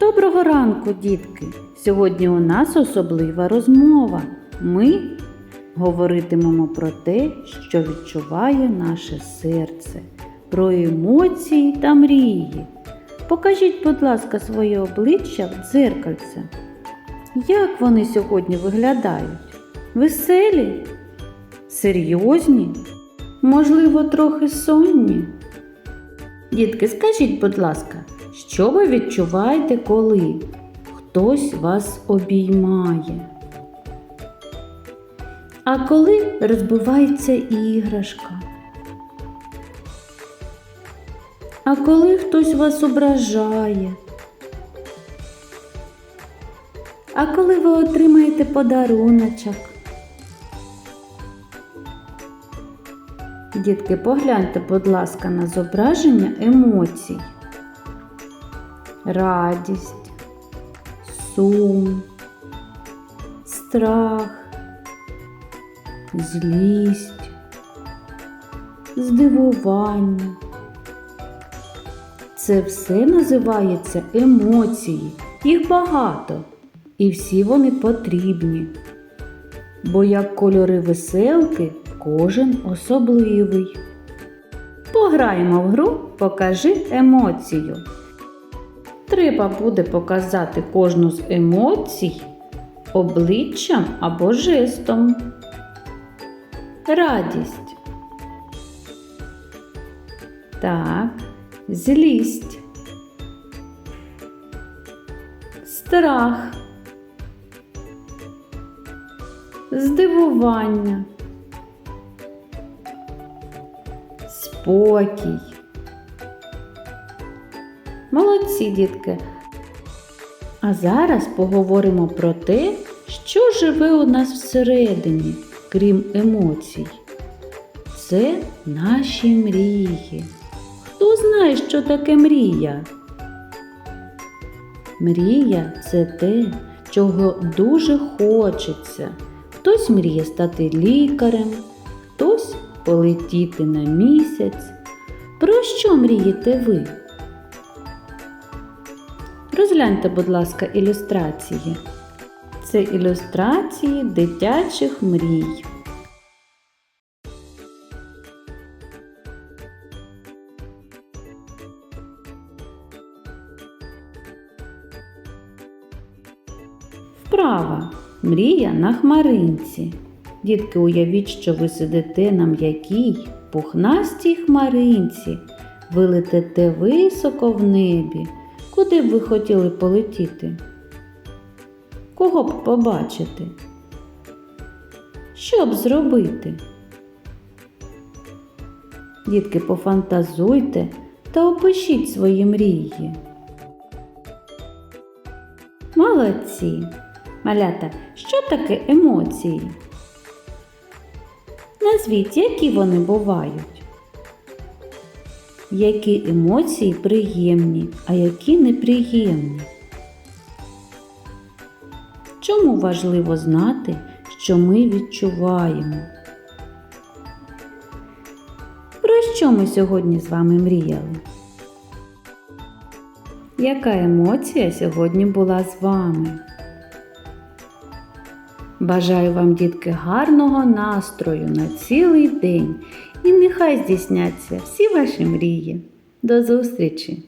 Доброго ранку, дітки! Сьогодні у нас особлива розмова. Ми говоритимемо про те, що відчуває наше серце, про емоції та мрії. Покажіть, будь ласка, своє обличчя в дзеркальце. Як вони сьогодні виглядають? Веселі? Серйозні? Можливо, трохи сонні? Дітки, скажіть, будь ласка, що ви відчуваєте, коли хтось вас обіймає? А коли розбивається іграшка? А коли хтось вас ображає? А коли ви отримаєте подаруночок? Дітки, погляньте, будь ласка, на зображення емоцій. Радість, сум, страх, злість, здивування. Це все називається емоції. Їх багато. І всі вони потрібні. Бо як кольори веселки, кожен особливий. Пограємо в гру Покажи емоцію. Треба буде показати кожну з емоцій обличчям або жестом. Радість. Так, злість. Страх. Здивування. Спокій. Молодці, дітки. А зараз поговоримо про те, що живе у нас всередині, крім емоцій. Це наші мрії. Хто знає, що таке мрія? Мрія це те, чого дуже хочеться. Хтось мріє стати лікарем, хтось полетіти на місяць. Про що мрієте ви? Розгляньте, будь ласка, ілюстрації. Це ілюстрації дитячих мрій. Вправа. Мрія на хмаринці. Дітки, уявіть, що ви сидите на м'якій, пухнастій хмаринці. Ви летите високо в небі. Куди б ви хотіли полетіти? Кого б побачити? Що б зробити? Дітки, пофантазуйте та опишіть свої мрії. Молодці! Малята, що таке емоції? Назвіть, які вони бувають. Які емоції приємні, а які неприємні? Чому важливо знати, що ми відчуваємо? Про що ми сьогодні з вами мріяли? Яка емоція сьогодні була з вами? Бажаю вам, дітки, гарного настрою на цілий день і нехай здійсняться всі ваші мрії. До зустрічі!